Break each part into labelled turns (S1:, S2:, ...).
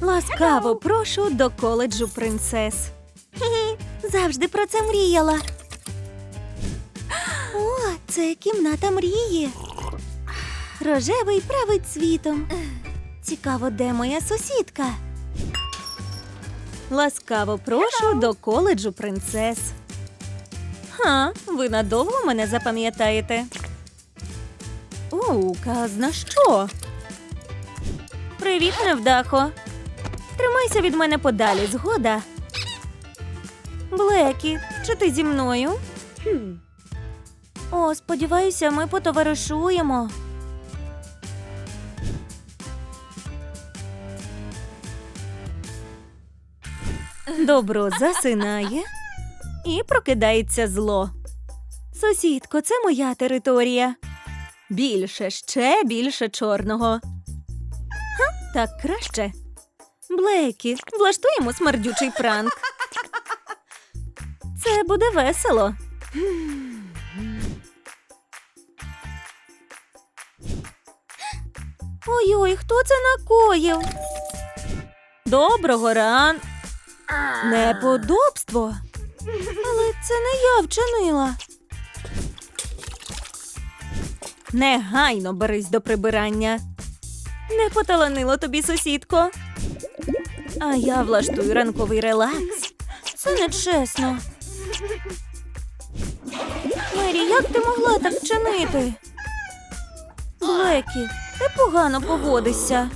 S1: Ласкаво прошу до коледжу принцес. Завжди про це мріяла. О, це кімната мрії. Рожевий править світом. Цікаво, де моя сусідка. Ласкаво прошу до коледжу принцес. Ха, ви надовго мене запам'ятаєте? У, казна що? Привіт, невдахо. Тримайся від мене подалі, згода. Блекі, чи ти зі мною? О, сподіваюся, ми потоваришуємо. Добро засинає і прокидається зло. Сусідко, це моя територія. Більше, ще більше чорного. Ха, так краще. Блекі, влаштуємо смердючий пранк. Це буде весело. Ой-ой, хто це накоїв? Доброго ран. Неподобство. Але це не я вчинила. Негайно берись до прибирання. Не поталанило тобі, сусідко. А я влаштую ранковий релакс. Це нечесно. Мері, як ти могла так вчинити? Блекі, ти погано поводишся.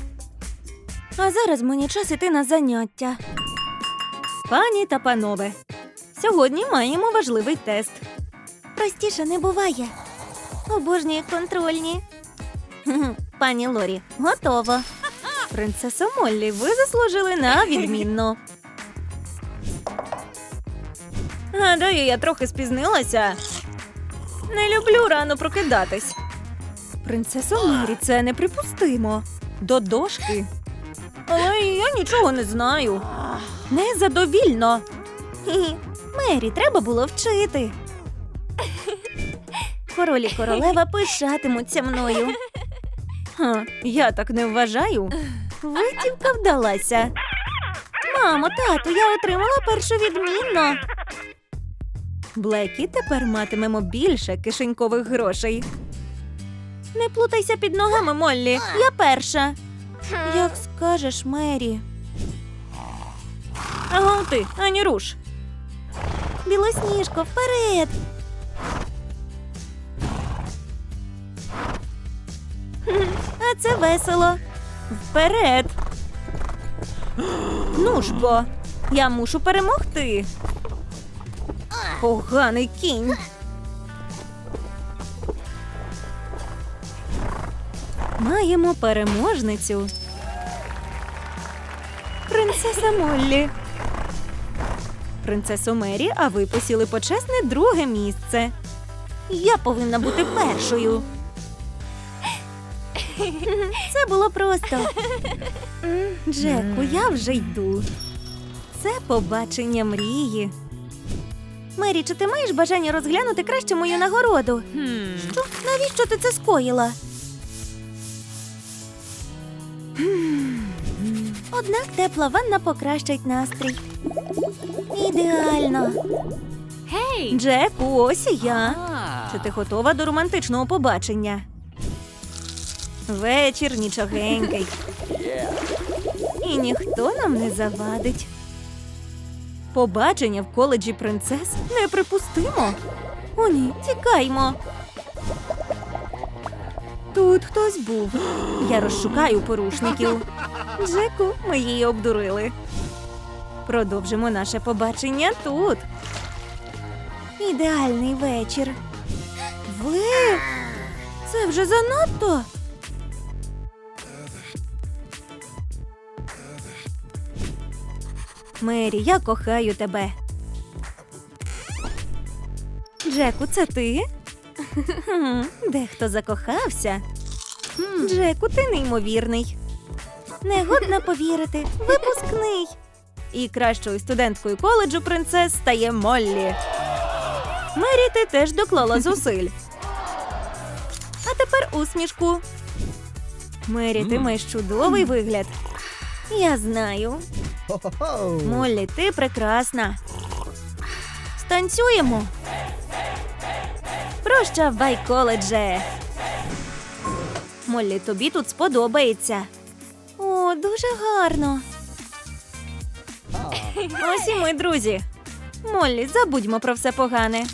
S1: А зараз мені час іти на заняття. Пані та панове, сьогодні маємо важливий тест. Простіше не буває. Обожнюю контрольні. Пані Лорі, готово. Принцесо Моллі, ви заслужили на відмінно. Гадаю, я трохи спізнилася. Не люблю рано прокидатись. Принцесо Мері, це неприпустимо. До дошки. Але я нічого не знаю. Незадовільно. Мері, треба було вчити. Король і королева пишатимуться мною. Ха, я так не вважаю. Витівка вдалася. Мамо, тату, я отримала першу відмінно. Блекі тепер матимемо більше кишенькових грошей. Не плутайся під ногами, Моллі. Я перша. Як скажеш, Мері. Ага, ти, ані руш. Білосніжко, вперед. Це весело. Вперед. Ну ж бо, я мушу перемогти. Поганий кінь. Маємо переможницю. Принцеса Моллі. Принцесо Мері, а ви посіли почесне друге місце. Я повинна бути першою. Це було просто. Джеку, я вже йду. Це побачення мрії. Мері, чи ти маєш бажання розглянути краще мою нагороду? Що? Навіщо ти це скоїла? Однак тепла ванна покращить настрій. Ідеально. Джеку, ось і я. Чи ти готова до романтичного побачення? Вечір нічогенький. І ніхто нам не завадить. Побачення в коледжі принцес неприпустимо. О, ні, тікаймо. Тут хтось був. Я розшукаю порушників. Джеку, ми її обдурили. Продовжимо наше побачення тут. Ідеальний вечір. Ви? Це вже занадто. Мері, я кохаю тебе. Джеку, це ти? Дехто закохався. Джеку, ти неймовірний. Негодно повірити. Випускний. І кращою студенткою коледжу принцес стає Моллі. Мері, ти теж доклала зусиль. А тепер усмішку. Мері, ти маєш чудовий вигляд. Я знаю. Моллі, ти прекрасна. Станцюємо. Прощавай, коледже. Моллі, тобі тут сподобається. О, дуже гарно. Ось і ми, друзі. Моллі, забудьмо про все погане.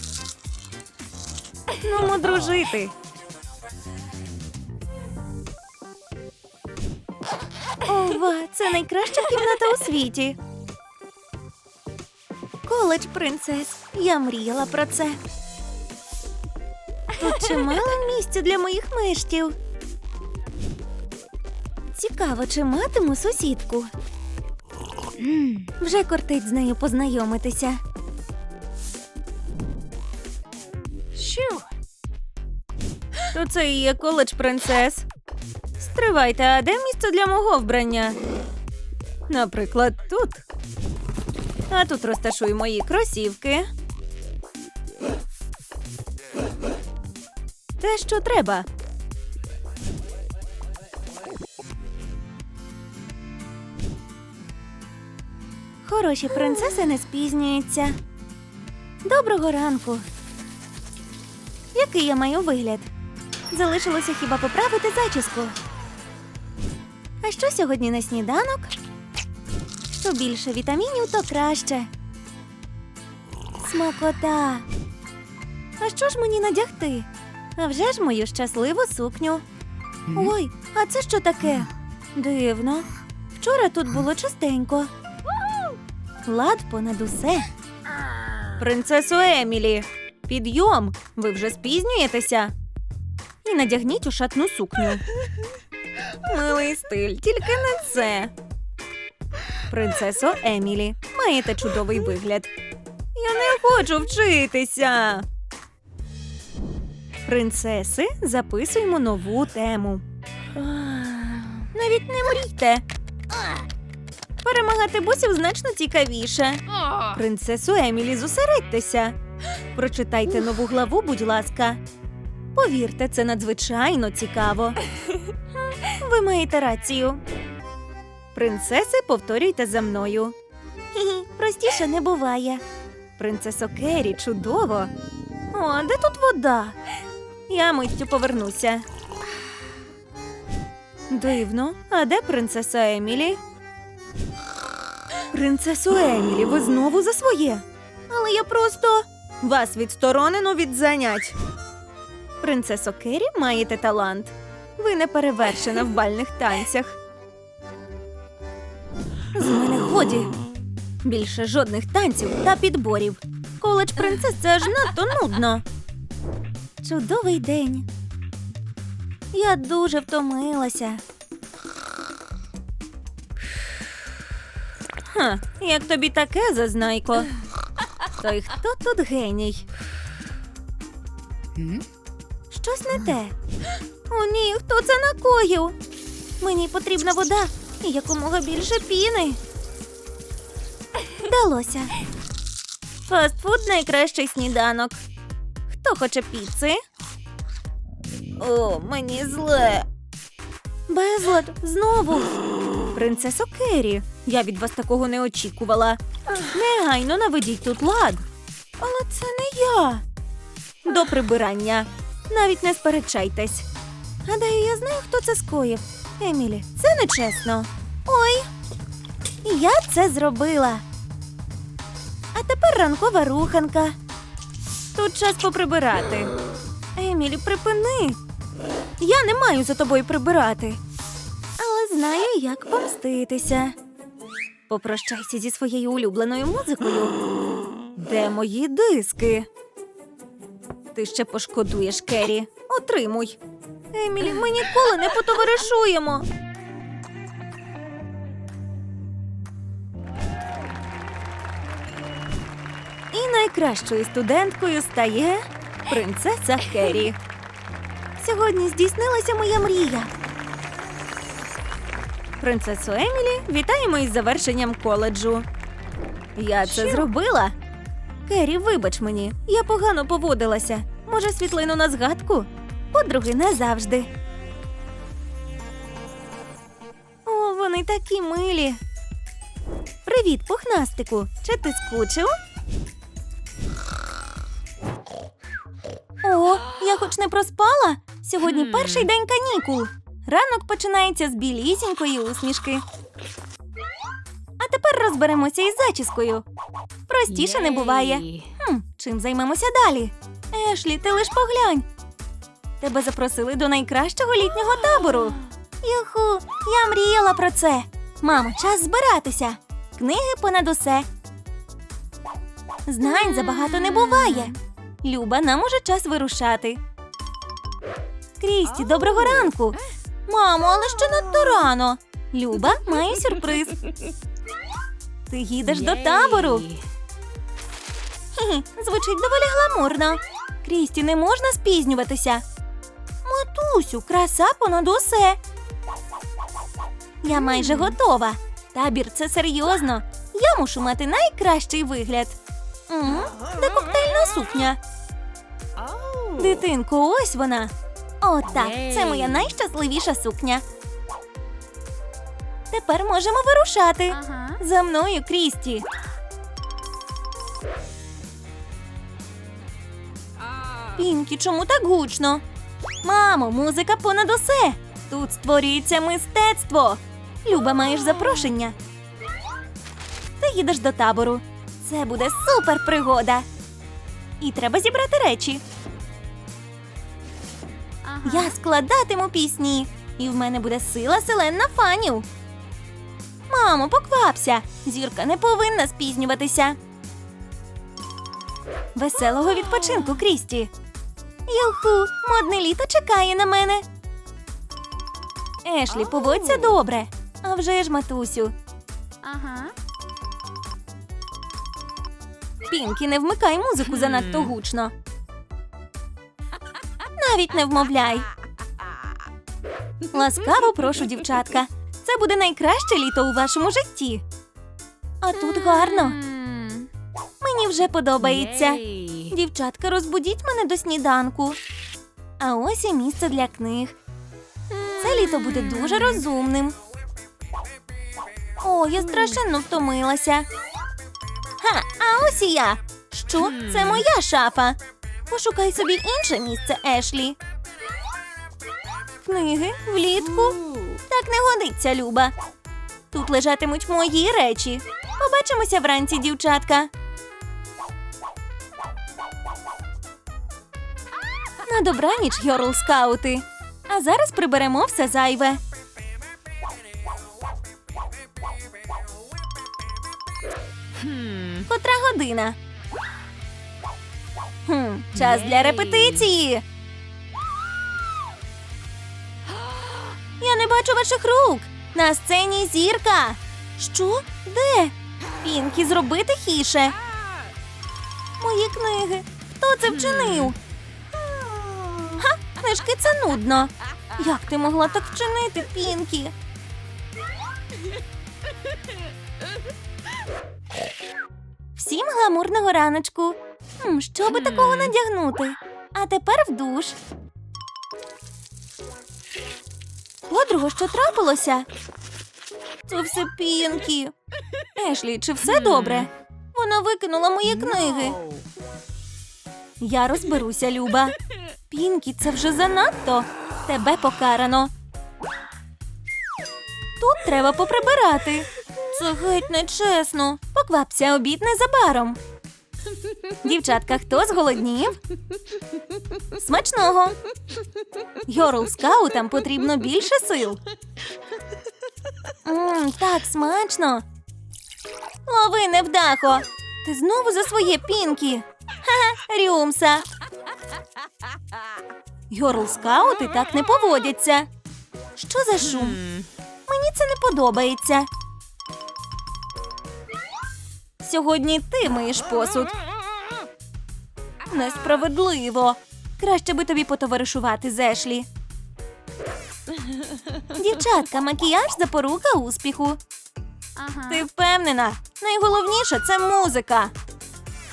S1: Ну, дружити. Ова, це найкраща кімната у світі. Коледж принцес. Я мріяла про це. Тут чимало місця для моїх мештів. Цікаво, чи матиму сусідку. Вже кортить з нею познайомитися.
S2: Shoo.
S1: То це і є коледж принцес. Стривайте, а де місце для мого вбрання? Наприклад, тут. А тут розташую мої кросівки. Те, що треба. Хороші принцеси не спізнюються. Доброго ранку. Який я маю вигляд? Залишилося хіба поправити зачіску. А що сьогодні на сніданок? Що більше вітамінів, то краще. Смакота. А що ж мені надягти? А вже ж мою щасливу сукню. Ой, а це що таке? Дивно. Вчора тут було чистенько. Лад понад усе. Принцесо Емілі, підйом! Ви вже спізнюєтеся. І надягніть у шатну сукню. Милий стиль, тільки не це. Принцесо Емілі, маєте чудовий вигляд. Я не хочу вчитися. Принцеси, записуємо нову тему. Навіть не мрійте. Перемагати босів значно цікавіше. Принцесу Емілі, зосередьтеся. Прочитайте нову главу, будь ласка. Повірте, це надзвичайно цікаво. Ви маєте рацію. Принцеси, повторюйте за мною. Хі-хі, простіше не буває. Принцесо Керрі, чудово. О, де тут вода? Я миттю повернуся. Дивно, а де принцеса Емілі? Принцесо Емілі, ви знову за своє. Але я просто вас відсторонено від занять. Принцесо Керрі, маєте талант. Ви не перевершена в бальних танцях. З мене годі. Більше жодних танців та підборів. Коледж принцес це аж надто нудно. Чудовий день. Я дуже втомилася. Ха, як тобі таке, зазнайко? То й хто тут геній? Щось не те. О, ні, хто це накоїв? Мені потрібна вода і якомога більше піни. Вдалося. Фастфуд найкращий сніданок. Хто хоче піци? О, мені зле. Безлад, знову. Принцесо Керрі, я від вас такого не очікувала. Негайно наведіть тут лад. Але це не я. До прибирання. Навіть не сперечайтесь. Гадаю, я знаю, хто це скоїв. Емілі, це нечесно. Ой, я це зробила. А тепер ранкова руханка. Тут час поприбирати. Емілі, припини. Я не маю за тобою прибирати. Але знаю, як помститися. Попрощайся зі своєю улюбленою музикою. Де мої диски? Ти ще пошкодуєш, Керрі. Отримуй. Емілі, ми ніколи не потоваришуємо. І найкращою студенткою стає принцеса Керрі. Сьогодні здійснилася моя мрія. Принцесу Емілі, вітаємо із завершенням коледжу. Я це зробила. Керрі, вибач мені, я погано поводилася. Може, світлину на згадку? Подруги назавжди. О, Вони такі милі. Привіт, пухнастику. Чи ти скучив? О, я хоч не проспала. Сьогодні перший день канікул. Ранок починається з білісінької усмішки. А тепер розберемося із зачіскою. Простіше не буває. Хм, чим займемося далі? Ешлі, ти лиш поглянь. Тебе запросили до найкращого літнього табору. Юху, я мріяла про це. Мамо, час збиратися. Книги понад усе. Знань забагато не буває. Люба, нам уже час вирушати. Крісті, доброго ранку. Мамо, але ще надто рано. Люба, маю сюрприз. Ти їдеш до табору. Хі-хі, звучить доволі гламурно. Крісті, не можна спізнюватися. Матусю, краса понад усе. Я майже готова. Табір це серйозно. Я мушу мати найкращий вигляд. М, Де коктейльна сукня? Дитинко, ось вона. О, так, це моя найщасливіша сукня. Тепер можемо вирушати.
S2: Uh-huh.
S1: За мною, Крісті. Пінкі, чому так гучно? Мамо, музика понад усе. Тут створюється мистецтво. Люба, маєш запрошення. Ти їдеш до табору. Це буде супер пригода. І треба зібрати речі. Я складатиму пісні, і в мене буде сила селен на фанів. Мамо, поквапся! Зірка не повинна спізнюватися. Веселого відпочинку, Крісті. Юху, модне літо чекає на мене. Ешлі, поводься добре. А вже ж, матусю.
S2: Uh-huh.
S1: Пінкі, не вмикай музику занадто гучно. Навіть не вмовляй. Ласкаво прошу, дівчатка. Це буде найкраще літо у вашому житті. А тут гарно. Мені вже подобається. Дівчатка, розбудіть мене до сніданку. А ось і місце для книг. Це літо буде дуже розумним. О, я страшенно втомилася. Ха, а ось і я. Що? Це моя шафа. Пошукай собі інше місце, Ешлі. Книги влітку. Так не годиться, Люба. Тут лежатимуть мої речі. Побачимося вранці, дівчатка. На добраніч, Йорл скаути. А зараз приберемо все зайве. Котра година. Хм, час для репетиції. Бачу ваших рук. На сцені зірка. Що? Де? Пінкі, зроби тихіше. Мої книги. Хто це вчинив? Ха, книжки це нудно. Як ти могла так вчинити, Пінкі? Всім гламурного раночку. Що би такого надягнути? А тепер в душ. Подруго, що трапилося? Це все Пінкі. Ешлі, чи все добре? Вона викинула мої книги. Я розберуся, Люба. Пінкі, це вже занадто. Тебе покарано. Тут треба поприбирати. Це геть нечесно. Поквапся обід незабаром. Дівчатка, хто зголоднів? Смачного. Йорл скаутам потрібно більше сил. Мм, так смачно. Лови, невдахо. Ти знову за своє пінкі. Ха, Рюмса. Йорл скаути так не поводяться. Що за шум? Мені це не подобається. Сьогодні ти миєш посуд. Несправедливо. Краще би тобі потоваришувати з Ешлі. Дівчатка, макіяж запорука успіху.
S2: Uh-huh.
S1: Ти впевнена? Найголовніше це музика.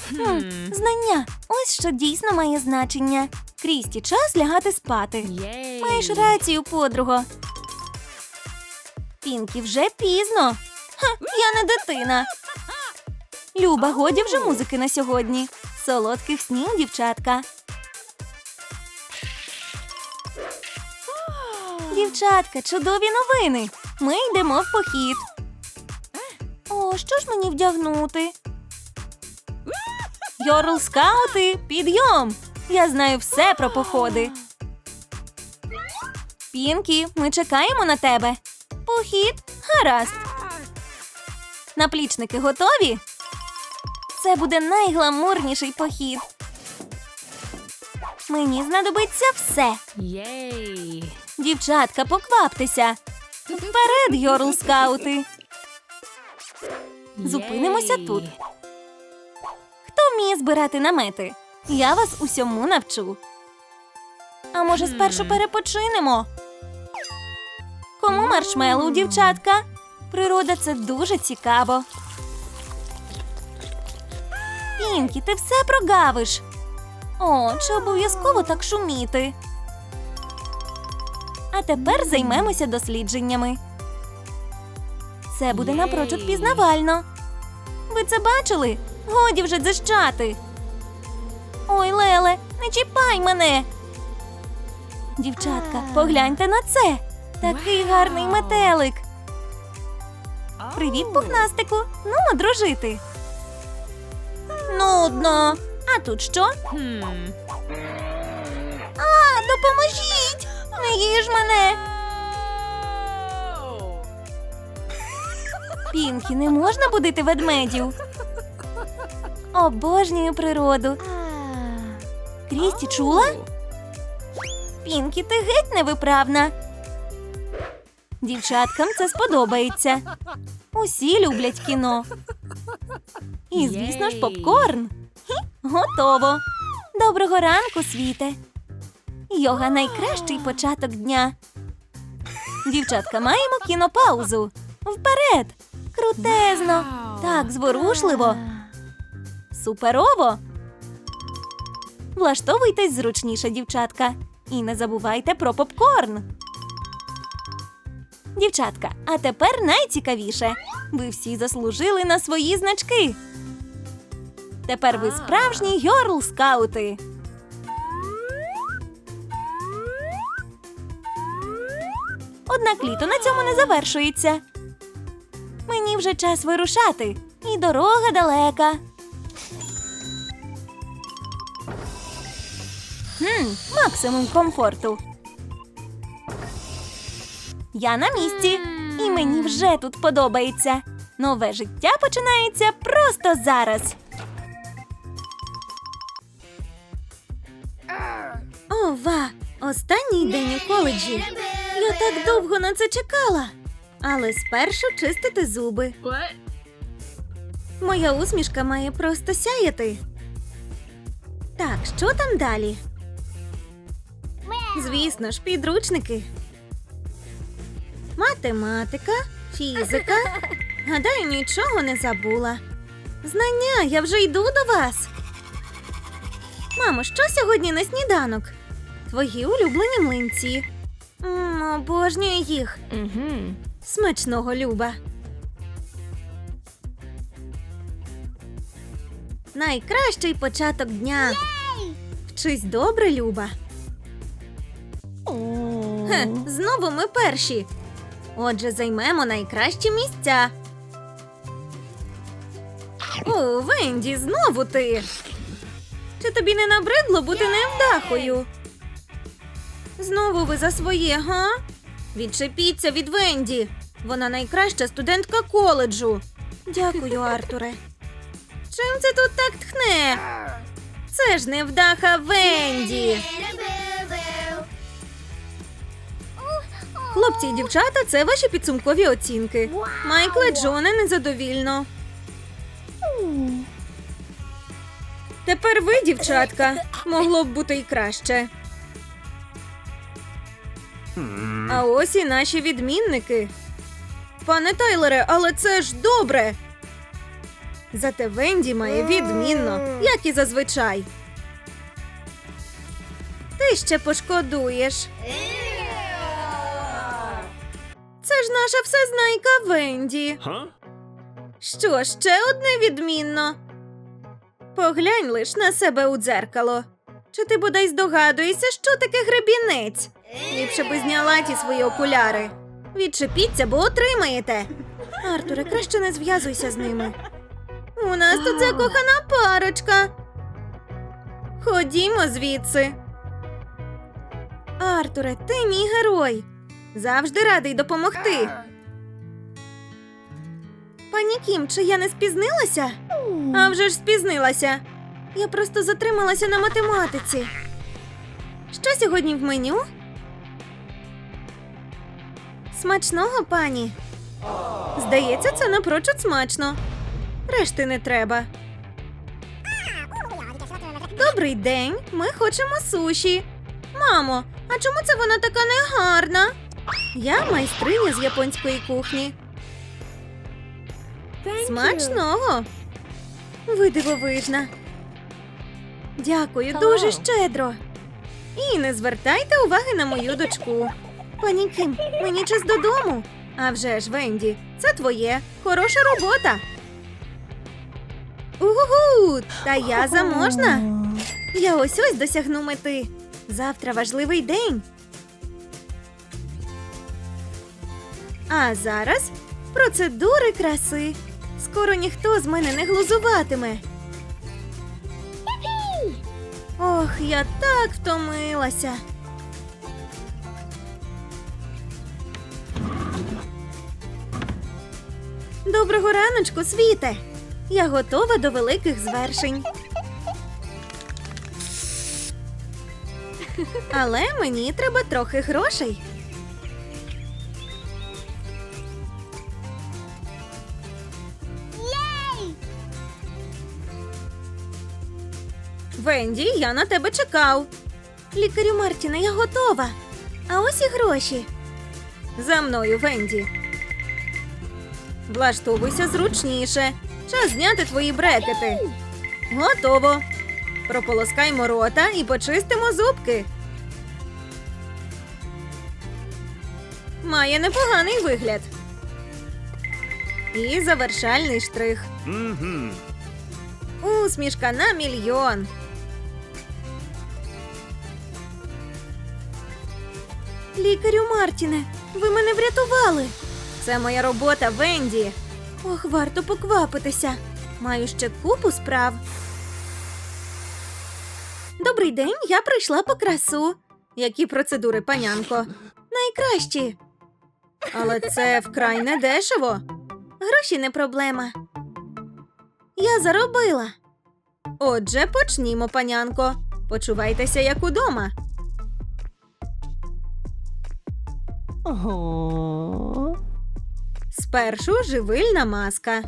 S1: Хм, знання. Ось що дійсно має значення. Крісті, час лягати спати.
S2: Yay.
S1: Маєш рацію, подруго. Пінкі, вже пізно. Ха, я не дитина. Люба, годі вже музики на сьогодні. Солодких снів, дівчатка. Дівчатка, чудові новини. Ми йдемо в похід. О, що ж мені вдягнути? Йорл скаути, підйом! Я знаю все про походи. Пінкі, ми чекаємо на тебе. Похід? Гаразд. Наплічники готові? Це буде найгламурніший похід. Мені знадобиться все.
S2: Єй.
S1: Дівчатка, покваптеся. Вперед, Йорл скаути. Зупинимося тут. Хто вміє збирати намети? Я вас усьому навчу. А може, спершу перепочинемо? Кому маршмеллоу, дівчатка? Природа це дуже цікаво. Пінкі, ти все прогавиш. О, чи обов'язково так шуміти? А тепер займемося дослідженнями. Це буде напрочуд пізнавально. Ви це бачили? Годі вже дзищати. Ой, Леле, не чіпай мене. Дівчатка, погляньте на це. Такий гарний метелик. Привіт, пухнастику. Ну, дружити. Нудно. А тут що?
S2: Хм.
S1: А, допоможіть! Не їж мене. Пінкі, не можна будити ведмедів. Обожнюю природу. Крісті чула? Пінкі, ти геть невиправна. Дівчаткам це сподобається. Усі люблять кіно. І, звісно ж, попкорн. Готово. Доброго ранку, світе. Йога найкращий початок дня. Дівчатка, маємо кінопаузу. Вперед! Крутезно! Так, зворушливо. Суперово! Влаштовуйтесь зручніше, дівчатка. І не забувайте про попкорн. Дівчатка, а тепер найцікавіше. Ви всі заслужили на свої значки. Тепер ви справжні йорл скаути. Однак літо на цьому не завершується. Мені вже час вирушати, і дорога далека. Хм, максимум комфорту. Я на місці, і мені вже тут подобається. Нове життя починається просто зараз. Ова, останній день у коледжі. Я так довго на це чекала. Але спершу чистити зуби. Моя усмішка має просто сяяти. Так, що там далі? Звісно ж, підручники. Математика, фізика. Гадаю, нічого не забула. Знання, я вже йду до вас. Мамо, що сьогодні на сніданок? Твої улюблені млинці. М, обожнюю їх.
S2: Угу.
S1: Смачного Люба. Найкращий початок дня. Вчись добре, Люба. Хе, знову ми перші. Отже, займемо найкращі місця. О, Венді, знову ти. Чи тобі не набридло бути невдахою? Знову ви за своє, га? Відчепіться від Венді. Вона найкраща студентка коледжу. Дякую, Артуре. Чим це тут так тхне? Це ж невдаха Венді. Хлопці і дівчата, це ваші підсумкові оцінки. Майкле Джоне незадовільно. Тепер ви, дівчатка, могло б бути і краще. А ось і наші відмінники. Пане Тайлере, але це ж добре. Зате Венді має відмінно, як і зазвичай. Ти ще пошкодуєш. Наша всезнайка Венді.
S3: Huh?
S1: Що, ще одне відмінно? Поглянь лиш на себе у дзеркало. Чи ти бодай здогадуєшся, що таке гребінець? Ліпше би зняла ті свої окуляри. Відчепіться, бо отримаєте. Артуре, краще не зв'язуйся з ними. У нас тут закохана парочка. Ходімо звідси. Артуре, ти мій герой. Завжди радий допомогти. Пані Кім, чи я не спізнилася? А вже ж спізнилася. Я просто затрималася на математиці. Що сьогодні в меню? Смачного, пані. Здається, це напрочуд смачно. Решти не треба. Добрий день. Ми хочемо суші. Мамо, а чому це вона така негарна? Я майстриня з японської кухні. Смачного. Ви дивовижна. Дякую, дуже щедро. І не звертайте уваги на мою дочку. Пані Кім, мені час додому. А вже ж, Венді, це твоє. Хороша робота. Угу, та я заможна. Я ось ось досягну мети. Завтра важливий день. А зараз процедури краси. Скоро ніхто з мене не глузуватиме. Ох, я так втомилася. Доброго раночку, світе. Я готова до великих звершень. Але мені треба трохи грошей. Венді, я на тебе чекав. Лікарю Мартіне, я готова. А ось і гроші. За мною, Венді. Влаштовуйся зручніше. Час зняти твої брекети. Готово. Прополоскаймо рота і почистимо зубки. Має непоганий вигляд. І завершальний штрих. Усмішка на мільйон. Лікарю Мартіне, ви мене врятували. Це моя робота, Венді. Ох, варто поквапитися. Маю ще купу справ. Добрий день, я прийшла по красу. Які процедури, панянко? Найкращі. Але це вкрай не дешево. Гроші не проблема. Я заробила. Отже, почнімо, панянко. Почувайтеся як удома. Спершу живильна маска.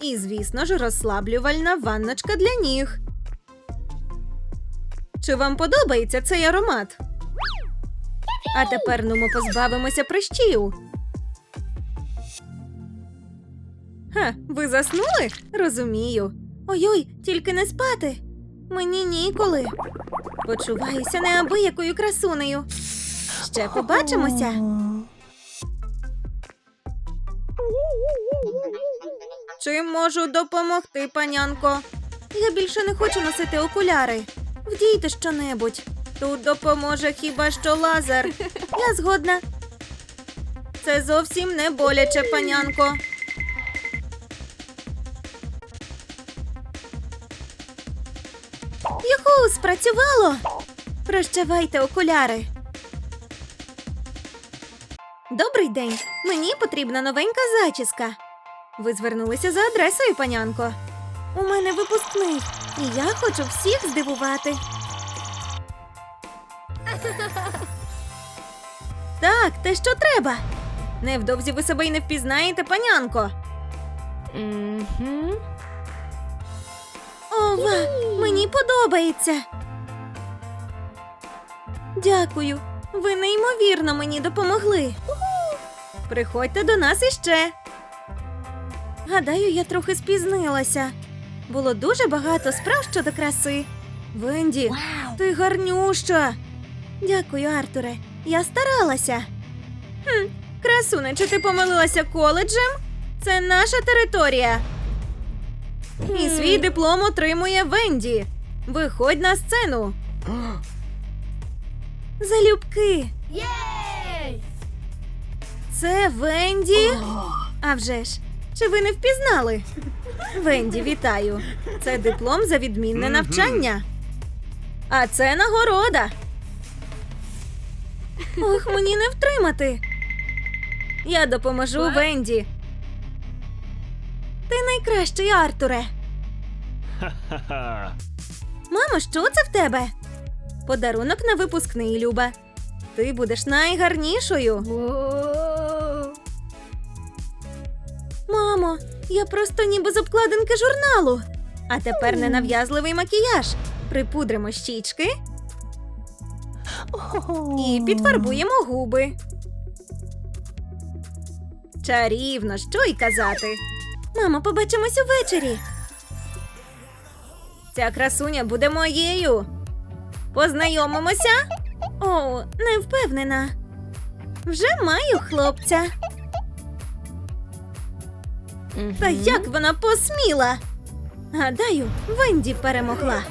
S1: І, звісно ж, розслаблювальна ванночка для ніг. Чи вам подобається цей аромат? А тепер ну ми позбавимося прищів. Ха, ви заснули? Розумію. Ой-ой, тільки не спати. Мені ніколи. Почуваюся неабиякою красунею. Ще побачимося. Чим можу допомогти, панянко? Я більше не хочу носити окуляри. Вдійте щонебудь. Тут допоможе хіба що лазер. Я згодна. Це зовсім не боляче, панянко. Спрацювало. Прощавайте окуляри. Добрий день. Мені потрібна новенька зачіска. Ви звернулися за адресою, панянко. У мене випускний, і я хочу всіх здивувати. Так, те, що треба. Невдовзі ви себе й не впізнаєте, панянко.
S2: Mm-hmm.
S1: Ова, мені подобається. Дякую. Ви неймовірно мені допомогли. Приходьте до нас іще. Гадаю, я трохи спізнилася. Було дуже багато справ щодо краси. Венді, ти гарнюща. Дякую, Артуре. Я старалася. Хм, красуне, чи ти помилилася коледжем? Це наша територія. І свій диплом отримує Венді. Виходь на сцену. Залюбки.
S2: Єй!
S1: Це Венді? А вже ж, чи ви не впізнали? Венді, вітаю. Це диплом за відмінне навчання. А це нагорода. Ох, мені не втримати. Я допоможу Венді. Ти найкращий, Артуре. Мамо, що це в тебе? Подарунок на випускний, Люба. Ти будеш найгарнішою. Мамо, я просто ніби з обкладинки журналу. А тепер ненав'язливий макіяж. Припудримо щічки і підфарбуємо губи. Чарівно, що й казати. Мамо, побачимось увечері. Ця красуня буде моєю. Познайомимося? О, не впевнена. Вже маю хлопця. Та як вона посміла? Гадаю, Венді перемогла.